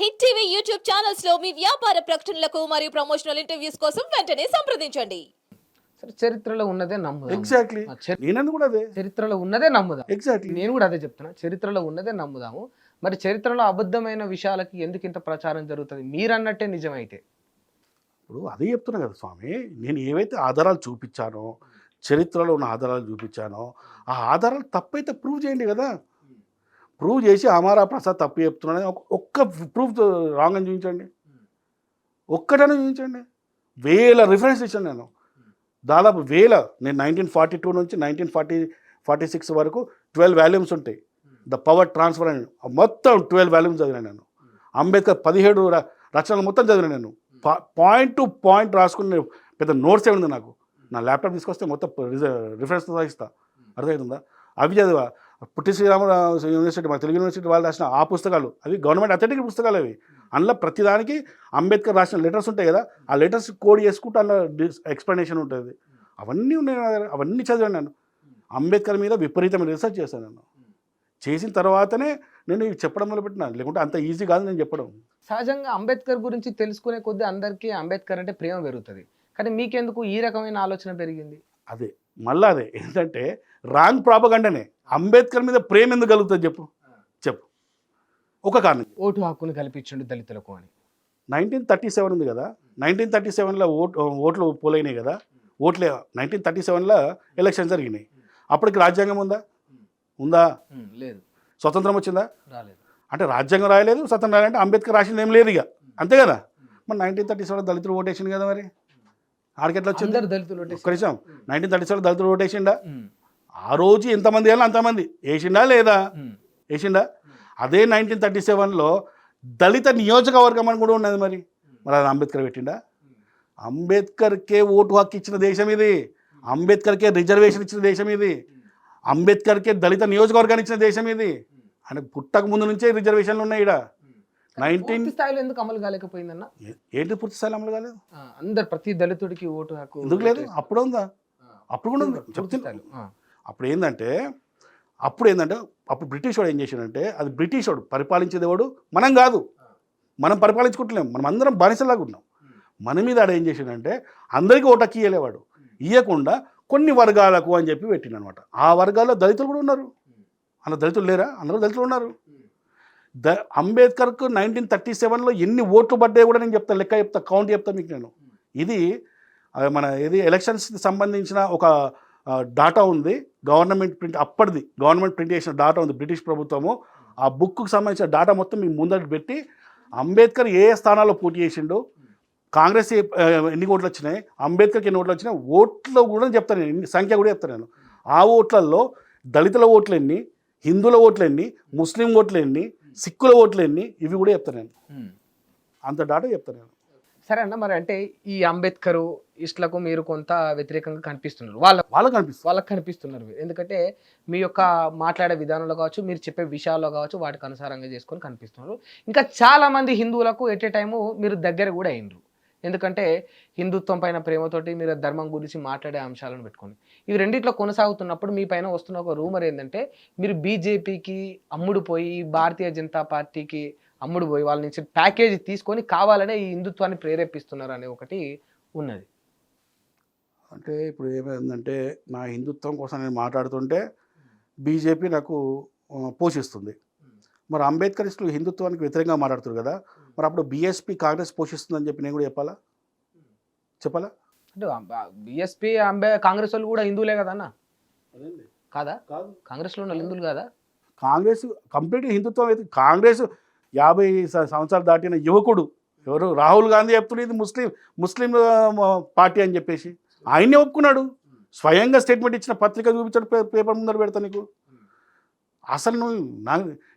Hit TV YouTube ఛానల్స్లో మీ వ్యాపార ప్రకటనలకు మరియు ప్రమోషనల్ ఇంటర్వ్యూస్ కోసం వెంటనే సంప్రదించండి. సరే చరిత్రలో ఉన్నదే నమ్ముదాం. ఎగ్జాక్ట్లీ నేనందు కూడా అదే. చరిత్రలో ఉన్నదే నమ్ముదాం. ఎగ్జాక్ట్లీ నేను కూడా అదే చెప్తున్నా. చరిత్రలో ఉన్నదే నమ్ముదాము. మరి చరిత్రలో అబద్ధమైన విషయాలకి ఎందుకు ఇంత ప్రచారం జరుగుతుంది? మీరు అన్నట్టే నిజమైతే. ఇప్పుడు అదే చెప్తున్నా కదా స్వామి. నేను ఏవైతే ఆధారాలు చూపించానో చరిత్రలో ఉన్న ఆధారాలు చూపించానో ఆ ఆధారాలు తప్పైతే ప్రూవ్ చేయండి కదా. ప్రూవ్ చేసి అమారా ప్రసాద్ తప్పు చెప్తున్నాడని ఒక- ఒక్క ప్రూఫ్ రాంగ్ అని చూపించండి. ఒక్కటనే చూపించండి. వేల రిఫరెన్స్ ఇచ్చాను నేను. దాదాపు వేల నేను నైన్టీన్ ఫార్టీ టూ నుంచి నైన్టీన్ ఫార్టీ ఫార్టీ సిక్స్ వరకు ట్వెల్వ్ వాల్యూమ్స్ ఉంటాయి. ద పవర్ ట్రాన్స్ఫర్ అని. మొత్తం ట్వెల్వ్ వాల్యూమ్స్ చదివాను నేను. అంబేద్కర్ పదిహేడు రచనలు మొత్తం చదివినా నేను. పాయింట్ టు పాయింట్ రాసుకునే పెద్ద నోట్స్ ఏ ఉంది నాకు? నా ల్యాప్టాప్ తీసుకొస్తే మొత్తం రిఫరెన్స్ ఇస్తా అర్థమవుతుందా? అవి చదివా. పుట్టి శ్రీరామ యూనివర్సిటీ మా తెలుగు యూనివర్సిటీ వాళ్ళు రాసిన ఆ పుస్తకాలు అవి గవర్నమెంట్ అథెంటిక్ పుస్తకాలు అవి. అందులో ప్రతిదానికి అంబేద్కర్ రాసిన లెటర్స్ ఉంటాయి కదా ఆ లెటర్స్ కోడ్ చేసుకుంటూ అందులో ఎక్స్ప్లెనేషన్ ఉంటుంది. అవన్నీ ఉన్నాయి నా దగ్గర. అవన్నీ చదివాను నేను. అంబేద్కర్ మీద విపరీతమైన రీసెర్చ్ చేశాను నేను. చేసిన తర్వాతనే నేను ఇవి చెప్పడం మొదలుపెట్టినా లేకుంటే అంత ఈజీ కాదు నేను చెప్పడం. సహజంగా అంబేద్కర్ గురించి తెలుసుకునే కొద్దీ అందరికీ అంబేద్కర్ అంటే ప్రేమ పెరుగుతుంది. కానీ మీకెందుకు ఈ రకమైన ఆలోచన పెరిగింది? అదే మళ్ళా అదే ఏంటంటే రాంగ్ ప్రాపగండనే అంబేద్కర్ మీద ప్రేమ ఎందుకు కలుగుతుంది చెప్పు? చెప్పు. ఒక కారణం ఓటు హక్కును కల్పించండు దళితులకు అని. నైన్టీన్ థర్టీ సెవెన్ ఉంది కదా నైన్టీన్ థర్టీ సెవెన్లో ఓటు ఓట్లు పోలైనాయి కదా ఓట్లే నైన్టీన్ థర్టీ సెవెన్లో ఎలక్షన్ జరిగినాయి. అప్పటికి రాజ్యాంగం ఉందా? ఉందా? లేదు. స్వతంత్రం వచ్చిందా? రాలేదు. అంటే రాజ్యాంగం రాయలేదు స్వతంత్రం రాయాలంటే అంబేద్కర్ రాసింది ఏం లేదు ఇక. అంతే కదా? మరి నైన్టీన్ థర్టీ సెవెన్ దళితులు ఓటేసింది కదా మరి? ఆడికెట్లా వచ్చింది. దళితులు ఓటేసి- ఒక్క నిమిషం. నైన్టీన్ థర్టీ సెవెన్ దళితులు ఓటేసిండా? ఆ రోజు ఎంతమంది వేయాలి అంతమంది. వేసిండా లేదా? వేసిండా? అదే నైన్టీన్ థర్టీ సెవెన్లో దళిత నియోజకవర్గం అని కూడా ఉన్నది మరి. మరి అది అంబేద్కర్ పెట్టిండా? అంబేద్కర్కే ఓటు హక్కు ఇచ్చిన దేశం ఇది. అంబేద్కర్కే రిజర్వేషన్ ఇచ్చిన దేశం ఇది. అంబేద్కర్కే దళిత నియోజకవర్గాన్ని ఇచ్చిన దేశం ఇది. ఆయన పుట్టక ముందు నుంచే రిజర్వేషన్లు ఉన్నాయి ఇక్కడ నైన్టీన్ స్థాయిలో ఎందుకు అమలు కాలేకపోయిందన్న? ఏంటి పూర్తి స్థాయిలో అమలు కాలేదు? అందరు ప్రతి దళితుడికి ఓటు హక్కు ఎందుకు లేదు? అప్పుడు ఉందా? అప్పుడు కూడా ఉంది. పూర్తి చెప్తున్నా. స్థాయిలో, ఆ. అప్పుడు ఏంటంటే అప్పుడు ఏంటంటే అప్పుడు బ్రిటిష్ వాడు ఏం చేశాడంటే అది బ్రిటిష్ వాడు పరిపాలించేది వాడు మనం కాదు. మనం పరిపాలించుకుంటలేం. మనం అందరం బానిసలాగా ఉన్నాం. మన మీద ఆడ ఏం చేశాడంటే అందరికీ ఓటక్కి ఇయ్యలేవాడు. ఇవ్వకుండా కొన్ని వర్గాలకు అని చెప్పి పెట్టిండు అనమాట ఆ వర్గాల్లో దళితులు కూడా ఉన్నారు. అలా దళితులు లేరా? అందరూ దళితులు ఉన్నారు. ద అంబేద్కర్కు నైన్టీన్ థర్టీ సెవెన్లో ఎన్ని ఓట్లు పడ్డాయి కూడా నేను చెప్తాను లెక్క చెప్తా కౌంట్ చెప్తా మీకు నేను. ఇది మన ఇది ఎలక్షన్స్కి సంబంధించిన ఒక డాటా ఉంది. గవర్నమెంట్ ప్రింట్ అప్పటిది గవర్నమెంట్ ప్రింట్ చేసిన డాటా ఉంది బ్రిటిష్ ప్రభుత్వము. ఆ బుక్కు సంబంధించిన డాటా మొత్తం మీ ముందట పెట్టి అంబేద్కర్ ఏ స్థానాల్లో పోటీ చేసిండు కాంగ్రెస్ ఎన్ని ఓట్లు వచ్చినాయి అంబేద్కర్కి ఎన్ని ఓట్లు వచ్చినాయి ఓట్లు కూడా చెప్తాను నేను ఎన్ని- సంఖ్య కూడా చెప్తాను నేను. ఆ ఓట్లలో దళితుల ఓట్లు ఎన్ని హిందువుల ఓట్లు ఎన్ని ముస్లిం ఓట్లు ఎన్ని సిక్కుల ఓట్లు ఎన్ని ఇవి కూడా చెప్తాను నేను. అంత డాటా చెప్తాను నేను. సరే అన్న మరి అంటే ఈ అంబేద్కర్ ఇస్టులకు మీరు కొంత వ్యతిరేకంగా కనిపిస్తున్నారు. వాళ్ళ వాళ్ళకి అనిపిస్తుంది వాళ్ళకి కనిపిస్తున్నారు. ఎందుకంటే మీ యొక్క మాట్లాడే విధానంలో కావచ్చు మీరు చెప్పే విషయాల్లో కావచ్చు వాటికి అనుసారంగా చేసుకొని కనిపిస్తున్నారు. ఇంకా చాలా మంది హిందువులకు ఎట్ ఏ టైము మీరు దగ్గర కూడా అయినరు. ఎందుకంటే హిందుత్వం పైన ప్రేమతోటి మీరు ధర్మం గురించి మాట్లాడే అంశాలను పెట్టుకొని ఇవి రెండిట్లో కొనసాగుతున్నప్పుడు మీ పైన వస్తున్న ఒక రూమర్ ఏంటంటే మీరు బీజేపీకి అమ్ముడు పోయి భారతీయ జనతా పార్టీకి అమ్ముడు పోయి వాళ్ళ నుంచి ప్యాకేజీ తీసుకొని కావాలనే ఈ హిందుత్వాన్ని ప్రేరేపిస్తున్నారు అనే ఒకటి ఉన్నది. అంటే ఇప్పుడు ఏమైందంటే నా హిందుత్వం కోసం నేను మాట్లాడుతుంటే బీజేపీ నాకు పోషిస్తుంది. మరి అంబేద్కరిస్టులు హిందుత్వానికి వ్యతిరేకంగా మాట్లాడుతారు కదా మరి అప్పుడు బీఎస్పీ కాంగ్రెస్ పోషిస్తుందని చెప్పి నేను కూడా చెప్పాలా? చెప్పాలా? అంటే బిఎస్పీ అంబే కాంగ్రెస్ వాళ్ళు కూడా హిందువులే కదా అన్న? కాదా? కాంగ్రెస్లో ఉన్న హిందువులు కాదా? కాంగ్రెస్ కంప్లీట్ హిందుత్వం అయితే కాంగ్రెస్ యాభై సంవత్సరాలు దాటిన యువకుడు ఎవరు? రాహుల్ గాంధీ చెప్తున్నాడు ఇది ముస్లిం ముస్లిం పార్టీ అని చెప్పేసి. ఆయనే ఒప్పుకున్నాడు. స్వయంగా స్టేట్మెంట్ ఇచ్చిన పత్రిక చూపించాడు పేపర్ ముందర పెడతా నీకు. అసలు నువ్వు నా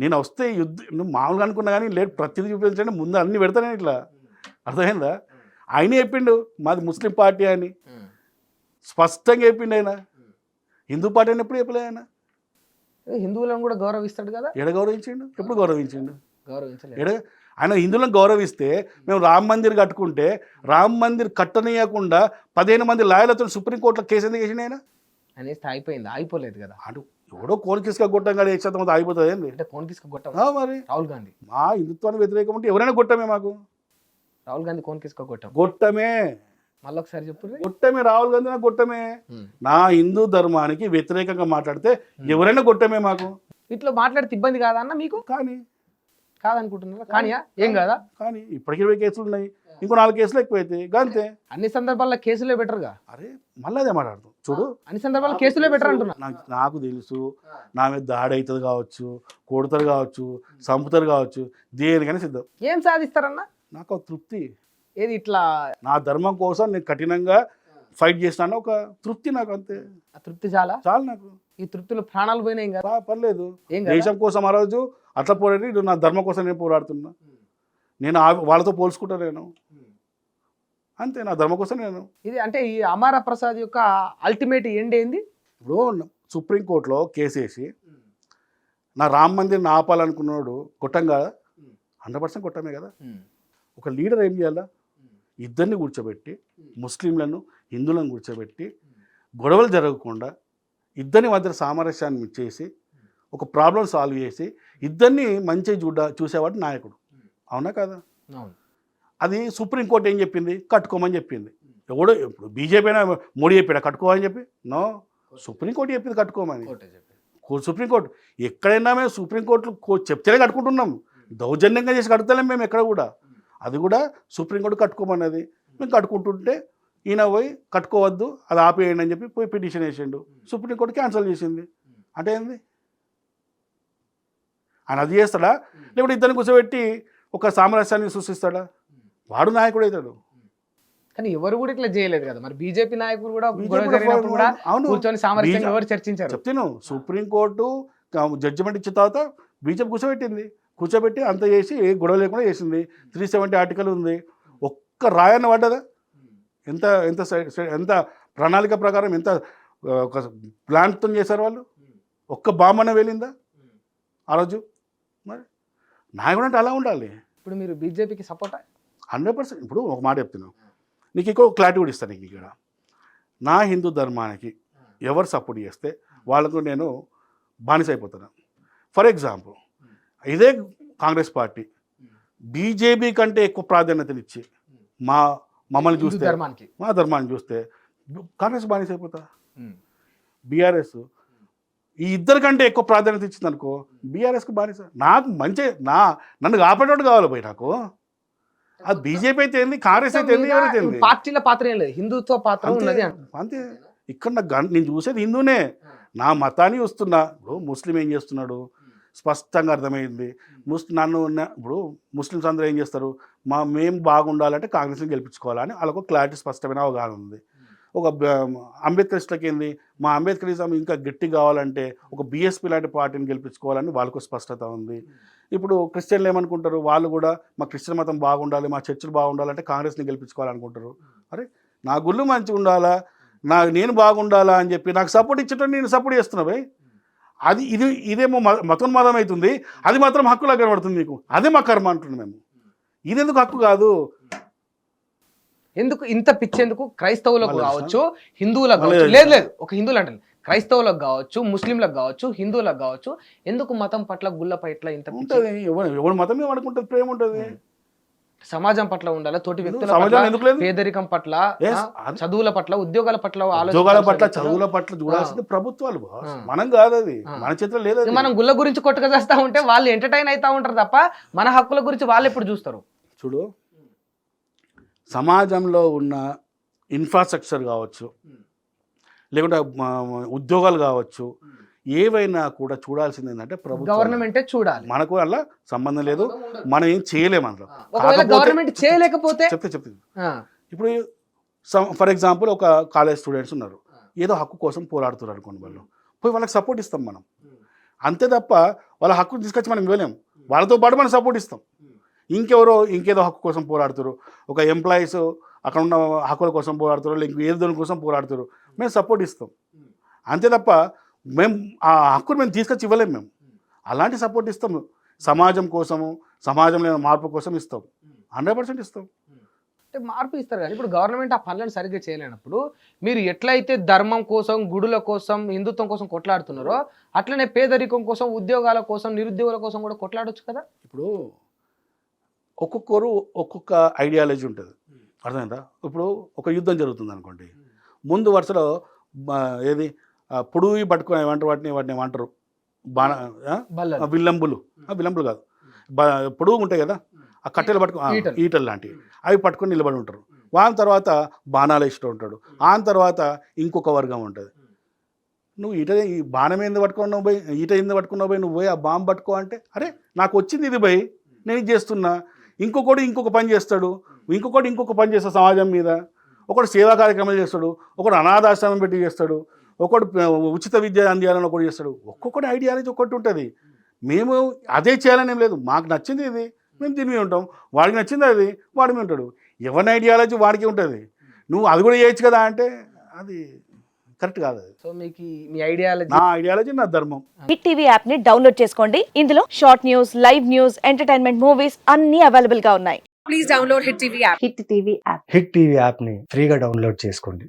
నేను వస్తే యుద్ధ నువ్వు మామూలుగా అనుకున్నా కానీ లేదు ప్రతిదీ చూపించండి ముందు అన్ని పెడతానే ఇట్లా. అర్థమైందా? ఆయనే చెప్పిండు మాది ముస్లిం పార్టీ అని. స్పష్టంగా చెప్పిండు ఆయన. హిందూ పార్టీ అని ఎప్పుడు చెప్పలే ఆయన? హిందువులను కూడా గౌరవిస్తాడు కదా? ఎడ గౌరవించిండు? ఎప్పుడు గౌరవించిండు? గౌరవించలేదు. ఎడ? ఆయన హిందువులను గౌరవిస్తే మేము రామ్ మందిర్ కట్టుకుంటే రామ్ మందిర్ కట్టనీయకుండా పదిహేను మంది లాయర్లతో సుప్రీంకోర్టులో కేసు ఎందుకు వేసిండు ఆయన? అనేసి అయిపోయింది అయిపోలేదు కదా. అటు ఎవడో కోనికిసుక కొట్టం కాదు ఏ శాతం ఆగిపోతుంది ఏంది? అంటే కోన్ కిస్క కొట్టం. ఆ, మరి. రాహుల్ గాంధీ. మా హిందుత్వానికి వ్యతిరేకం ఉంటే ఎవరైనా కొట్టమే మాకు. రాహుల్ గాంధీ కోన్ కిస్క కొట్టం. గొట్టమే మళ్ళీ ఒకసారి చెప్పు. గొట్టమే రాహుల్ గాంధీ నాకు గొట్టమే నా హిందూ ధర్మానికి వ్యతిరేకంగా మాట్లాడితే ఎవరైనా గొట్టమే మాకు. ఇట్లా మాట్లాడితే ఇబ్బంది కాదా అన్న మీకు? కానీ కాదనుకుంటున్నారా? కానీయా? ఏం కాదా? కానీ ఇప్పటికి ఇరవై కేసులు ఉన్నాయి. ఇంకో నాలుగు కేసులు ఎక్కువైతే గంతే అన్ని సందర్భాల్లో కేసులే బెటర్గా? అరే మళ్ళీ అదే మాట్లాడుతాం. చూడు. అన్ని సందర్భాల్లో కేసులే బెటర్ అంటున్నా. నాకు నాకు తెలుసు. నా మీద దాడి అవుతుంది కావచ్చు కొడతారు కావచ్చు చంపుతారు కావచ్చు దేనికైనా సిద్ధం. ఏం సాధిస్తారన్న? నాకు ఒక తృప్తి. ఏది ఇట్లా? నా ధర్మం కోసం నేను కఠినంగా ఫైట్ చేసినాను ఒక తృప్తి నాకు అంతే. ఆ తృప్తి చాలా? చాలు నాకు. ఈ తృప్తిలో ప్రాణాలు పోయినా ఏం కాదా? పర్లేదు దేశం కోసం ఆ రోజు అట్లా పోరాడి నా ధర్మం కోసం నేను పోరాడుతున్నా. నేను వాళ్ళతో పోల్చుకుంటా నేను. అంతే నా ధర్మం కోసం నేను. ఇది అంటే ఈ అమారా ప్రసాద్ యొక్క అల్టిమేట్ ఎండ్ ఏంది? ఇప్పుడు సుప్రీంకోర్టులో కేసు వేసి నా రామ్ మందిర్ని ఆపాలనుకున్నాడు కొట్టం కదా? హండ్రెడ్ పర్సెంట్ కొట్టమే కదా. ఒక లీడర్ ఏం చేయాలా? ఇద్దరిని కూర్చోబెట్టి ముస్లింలను హిందువులను కూర్చోబెట్టి గొడవలు జరగకుండా ఇద్దరిని మధ్య సామరస్యాన్ని చేసి ఒక ప్రాబ్లం సాల్వ్ చేసి ఇద్దరిని మంచి చూడ చూసేవాడు నాయకుడు. అవునా కదా? అది సుప్రీంకోర్టు ఏం చెప్పింది? కట్టుకోమని చెప్పింది. ఎవడో? ఇప్పుడు బీజేపీ అయినా మోడీ చెప్పాడా? కట్టుకోమని చెప్పి? నో. సుప్రీంకోర్టు చెప్పింది కట్టుకోమని. సుప్రీంకోర్టు ఎక్కడైనా మేము సుప్రీంకోర్టు చెప్తేనే కట్టుకుంటున్నాం. దౌర్జన్యంగా చేసి కడుతలేం మేము ఎక్కడ కూడా. అది కూడా సుప్రీంకోర్టు కట్టుకోమన్నది. మేము కట్టుకుంటుంటే ఈయన పోయి కట్టుకోవద్దు అది ఆపేయండి అని చెప్పి పోయి పిటిషన్ వేసిండు. సుప్రీంకోర్టు క్యాన్సిల్ చేసింది. అంటే ఏంది? ఆయన అది చేస్తాడా? లేకపోతే ఇద్దరిని కూర్చోబెట్టి ఒక సామరస్యాన్ని సృష్టిస్తాడా? వాడు నాయకుడు అవుతాడు కానీ ఎవరు కూడా ఇట్లా చేయలేదు కదా. మరి బీజేపీ నాయకులు కూడా అవును. కూర్చొని సామరస్యంగా ఎవరు చర్చించారు? చెప్తాను సుప్రీంకోర్టు జడ్జిమెంట్ ఇచ్చిన తర్వాత బీజేపీ కూర్చోబెట్టింది. కూర్చోబెట్టి అంత చేసి ఏ గొడవ లేకుండా చేసింది. త్రీ సెవెంటీ ఆర్టికల్ ఉంది. ఒక్క రాయన్న పడ్డదా? ఎంత ఎంత సై- సై- ఎంత ప్రణాళిక ప్రకారం ఎంత ఒక ప్లాన్తో చేశారు వాళ్ళు? ఒక్క బామ్మన వెళ్ళిందా ఆ రోజు? మరి నాయకుడు అంటే అలా ఉండాలి. ఇప్పుడు మీరు బీజేపీకి సపోర్ట్? Hundred percent. ఇప్పుడు ఒక మాట చెప్తున్నాను. నీకు ఇంకో క్లారిటీ కూడా ఇస్తాను నీకు ఇక్కడ. నా హిందూ ధర్మానికి ఎవరు సపోర్ట్ చేస్తే వాళ్ళకు నేను బానిస అయిపోతాను ఫర్ ఎగ్జాంపుల్ ఇదే కాంగ్రెస్ పార్టీ బీజేపీ కంటే ఎక్కువ ప్రాధాన్యతనిచ్చి మా మమ్మల్ని చూస్తే ధర్మానికి. మా ధర్మాన్ని చూస్తే కాంగ్రెస్ బానిస అయిపోతా బీఆర్ఎస్ ఈ ఇద్దరి కంటే ఎక్కువ ప్రాధాన్యత ఇచ్చింది అనుకో బీఆర్ఎస్కి బానిస నాకు మంచి నా నన్ను కాపాడేవాడు కావాలి పోయి నాకు. అది బీజేపీ అయితే ఏంది కాంగ్రెస్ అయితే ఏంది ఎవరైతే ఏంది? పార్టీల పాత్ర ఏం లేదు. హిందుత్వ పాత్ర అంతే ఉన్నది అంట అంతే. ఇక్కడ నాకు నేను చూసేది హిందూనే. నా మతాన్ని చూస్తున్నా. ఇప్పుడు ముస్లిం ఏం చేస్తున్నాడు? స్పష్టంగా అర్థమైంది. ముస్ నన్ను ఇప్పుడు ముస్లిమ్స్ అందరూ ఏం చేస్తారు? మా మేము బాగుండాలంటే కాంగ్రెస్ని గెలిపించుకోవాలని వాళ్ళకు క్లారిటీ స్పష్టమైన అవగాహన ఉంది. ఒక అంబేద్కరిస్టులకి ఏంది? మా అంబేద్కరిజం ఇంకా గట్టి కావాలంటే ఒక బీఎస్పీ లాంటి పార్టీని గెలిపించుకోవాలని వాళ్ళకు స్పష్టత ఉంది. ఇప్పుడు క్రిస్టియన్లు ఏమనుకుంటారు? వాళ్ళు కూడా మా క్రిస్టియన్ మతం బాగుండాలి మా చర్చిలు బాగుండాలంటే కాంగ్రెస్ని గెలిపించుకోవాలనుకుంటారు. అరే నా గుళ్ళు మంచిగా ఉండాలా నా నేను బాగుండాలా అని చెప్పి నాకు సపోర్ట్ ఇచ్చటం నేను సపోర్ట్ చేస్తున్నా భయ్ అది ఇది ఇదేమో మతోన్మాదం అవుతుంది అది మాత్రం హక్కులా కనబడుతుంది మీకు. అదే మా కర్మ అంటున్నాం మేము. ఇది ఎందుకు హక్కు కాదు? ఎందుకు ఇంత పిచ్చేందుకు క్రైస్తవులకు కావచ్చు హిందువులకు కావచ్చు? లేదు లేదు ఒక హిందువులు అంటే క్రైస్తవులకు కావచ్చు ముస్లింలకు కావచ్చు హిందువులకు కావచ్చు ఎందుకు మతం పట్ల గుళ్ళ పట్ల ఇంత ఎవరు మతం మీద అనుకుంటుంది ప్రేమ ఉంటుంది. సమాజం పట్ల ఉండాలి? తోటి వ్యక్తుల పేదరికం పట్ల చదువుల పట్ల ఉద్యోగాల పట్ల ఉద్యోగాల పట్ల చదువుల పట్ల చూడాల్సింది ప్రభుత్వాలు. మనం కాదు అది. మన చేతిలో లేదు. మనం గుళ్ళ గురించి కొట్టుక చేస్తా ఉంటే వాళ్ళు ఎంటర్టైన్ అవుతా ఉంటారు తప్ప మన హక్కుల గురించి వాళ్ళు ఎప్పుడు చూస్తారు? చూడు సమాజంలో ఉన్న ఇన్ఫ్రాస్ట్రక్చర్ కావచ్చు లేకుంటే ఉద్యోగాలు కావచ్చు ఏవైనా కూడా చూడాల్సింది ఏంటంటే ప్రభుత్వం గవర్నమెంటే చూడాలి. మనకు అలా సంబంధం లేదు. మనం ఏం చేయలేము అందులో. గవర్నమెంట్ చేయలేకపోతే చెప్తే చెప్తే. ఆ, ఇప్పుడు ఫర్ ఎగ్జాంపుల్ ఒక కాలేజ్ స్టూడెంట్స్ ఉన్నారు. ఏదో హక్కు కోసం పోరాడుతున్నారు అనుకోండి వాళ్ళు. పోయి వాళ్ళకి సపోర్ట్ ఇస్తాం మనం. అంతే తప్ప వాళ్ళ హక్కును తీసుకొచ్చి మనం ఇవ్వలేం. వాళ్ళతో పాటు మనం సపోర్ట్ ఇస్తాం. ఇంకెవరో ఇంకేదో హక్కు కోసం పోరాడుతారు. ఒక ఎంప్లాయీస్ అక్కడ ఉన్న హక్కుల కోసం పోరాడుతారు. లేక ఏదో దాని కోసం పోరాడుతారు. మేము సపోర్ట్ ఇస్తాం. అంతే తప్ప మేము ఆ హక్కును మేము తీసుకొచ్చి ఇవ్వలేం మేము అలాంటి సపోర్ట్ ఇస్తాం. సమాజం కోసము సమాజంలో మార్పు కోసం ఇస్తాం. హండ్రెడ్ పర్సెంట్ ఇస్తాం. అంటే మార్పు ఇస్తారు కానీ ఇప్పుడు గవర్నమెంట్ ఆ పనులను సరిగ్గా చేయలేనప్పుడు మీరు ఎట్లయితే ధర్మం కోసం గుడుల కోసం హిందుత్వం కోసం కొట్లాడుతున్నారో అట్లనే పేదరికం కోసం ఉద్యోగాల కోసం నిరుద్యోగుల కోసం కూడా కొట్లాడొచ్చు కదా? ఇప్పుడు ఒక్కొక్కరు ఒక్కొక్క ఐడియాలజీ ఉంటుంది. అర్థమైందా? ఇప్పుడు ఒక యుద్ధం జరుగుతుంది అనుకోండి ముందు వరుసలో ఏది? ఆ, పొడుగు పట్టుకుని ఏమంటారు? వాటిని వాటిని ఏమంటారు? బాణ ఆ? ఆ విల్లంబులు. ఆ, విల్లంబులు కాదు. బ- పొడుగు ఉంటాయి కదా? ఆ కట్టెలు పట్టుకు ఆ, ఈటలు. లాంటివి. అవి పట్టుకొని నిలబడి ఉంటారు. వాని తర్వాత బాణాలు వేస్తూ ఉంటాడు. ఆన్ తర్వాత ఇంకొక వర్గం ఉంటుంది. నువ్వు ఈట ఈ బాణం ఏంది పట్టుకున్నావు పోయి? ఈట ఏంది పట్టుకున్నావు పోయి? నువ్వు పోయి ఆ బాంబు పట్టుకో అంటే అరే నాకు వచ్చింది ఇది పోయి. నేను చేస్తున్నా. ఇంకొకడు ఇంకొక పని చేస్తాడు. ఇంకొకటి ఇంకొక పని చేస్తాడు సమాజం మీద. ఒకడు సేవా కార్యక్రమాలు చేస్తాడు. ఒకడు అనాథాశ్రమం పెట్టి చేస్తాడు. ఒకడు ఉచిత విద్య అందియాలని ఒకటి చేస్తాడు. ఒక్కొక్కటి ఐడియాలజీ ఒక్కటి ఉంటుంది. మేము అదే చేయాలని ఏం లేదు. మాకు నచ్చింది ఇది. మేము మీద ఉంటాం. వాడికి నచ్చింది అది. వాడి ఉంటాడు. ఎవరి ఐడియాలజీ వాడికి ఉంటుంది? నువ్వు అది కూడా చేయొచ్చు కదా అంటే అది కరెక్ట్ కాదు అది. సో మీకు మీ ఐడియాలజీ నా ఐడియాలజీ నా ధర్మం. హిట్ టీవీ యాప్ని డౌన్లోడ్ చేసుకోండి. ఇందులో short news live news entertainment movies అన్ని అవైలబుల్గా ఉన్నాయి. Please download Hit TV app. Hit TV app hit TV యాప్ని ఫ్రీగా డౌన్లోడ్ చేసుకోండి.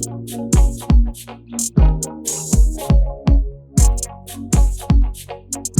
Thank you.